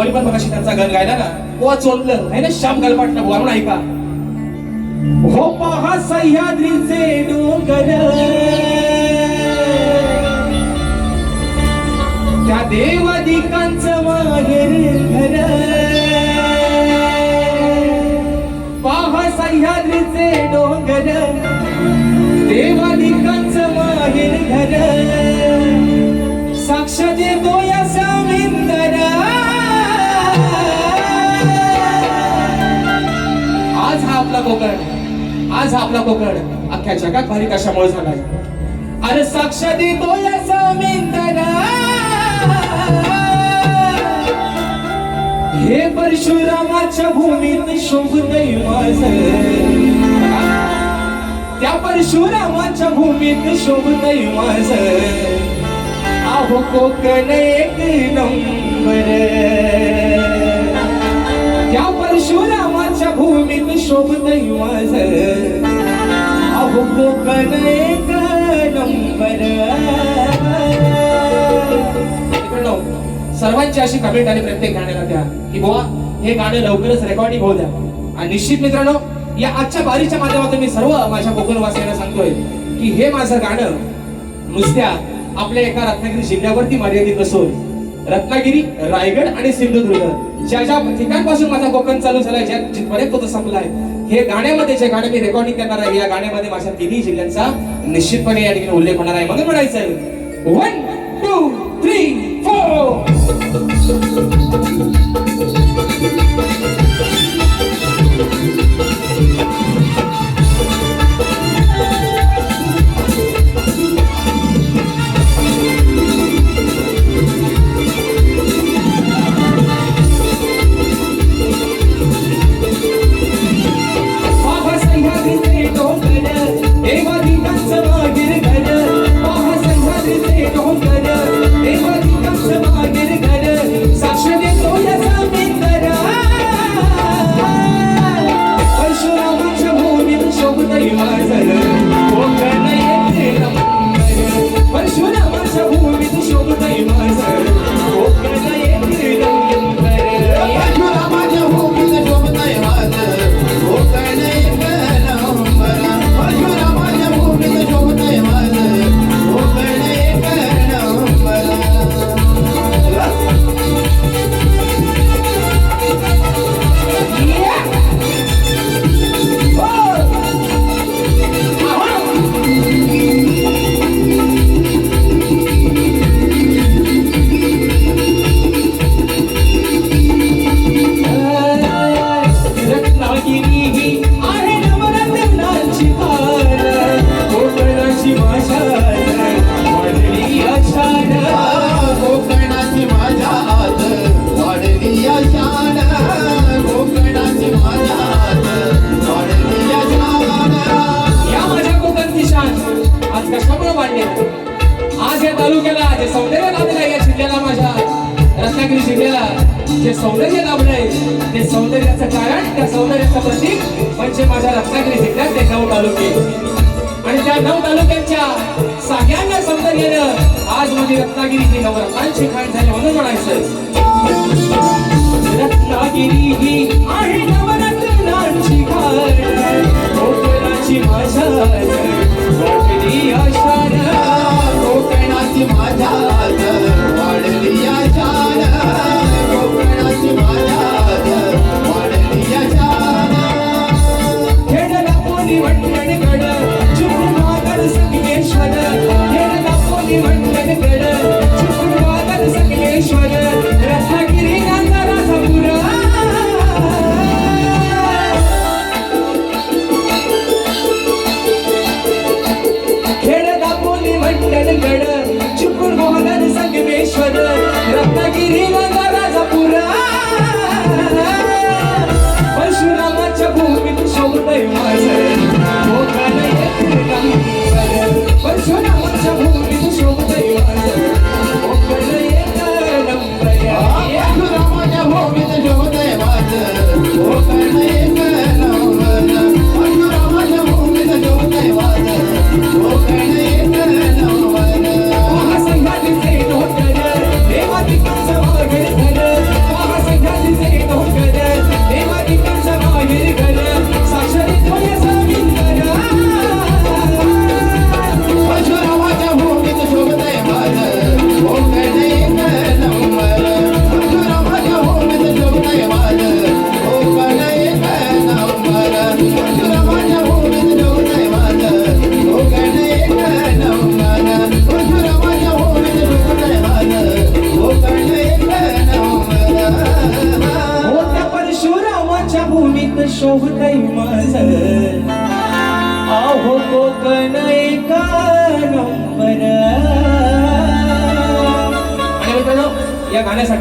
असा गण गायला ना तेव्हा चोललं आहे ना श्याम गलपाटणं म्हणून ऐका. हो पहा सह्याद्रीचे डोंगर. त्या देवादिकांचं माहेर घर. पहा सह्याद्रीचे डोंगर. आपला कोकण. आज आपला कोकण. अख्ख्या जगात भारी कशामुळे झालाय? अरे साक्ष देतो हे परशुरामाच्या भूमीत शोभतय माझ. त्या परशुरामाच्या भूमीत शोभतय माझ. अहो कोकण एक नंबर. भूमीत माझ अहो कोकण एक नंबर सर्वांची अशी कमेंट आली प्रत्येक गाण्याला द्या की बुवा हे गाणं लवकरच रेकॉर्डिंग होऊ द्या. आणि निश्चित मित्रांनो या आजच्या बारीच्या माध्यमातून मी सर्व माझ्या कोकणवासियांना सांगतोय की हे माझं गाणं नुसत्या आपल्या एका रत्नागिरी जिल्ह्यावरती मर्यादित नसून रत्नागिरी रायगड आणि सिंधुदुर्ग. ज्या ज्या ठिकाणपासून माझा कोकण चालू झालाय ज्या जिथपर्यंत तो संपलाय हे गाण्यामध्ये जे गाणे मी रेकॉर्डिंग करणार आहे या गाण्यामध्ये माझ्या तिन्ही जिल्ह्यांचा निश्चितपणे या ठिकाणी उल्लेख होणार आहे. म्हणून म्हणायचं वन टू थ्री फोर सौंदर्य ते सौंदर्याचं कारण त्या सौंदर्याचं प्रतीक म्हणजे माझ्या रत्नागिरी जिल्ह्यात ते नऊ तालुके. आणि त्या नऊ तालुक्यांच्या सगळ्यांना सौंदर्यानं आज माझी रत्नागिरी ही नवरत्नांची खाण झाली म्हणून म्हणायचं. रत्नागिरी ही आहे नवरत्नांची खाण. माझ्या खेळला कोणी वंटणगड चुकून शोभतय माझ. आहो कोकण एका नंबर. आणि मित्रांनो या गाण्यासाठी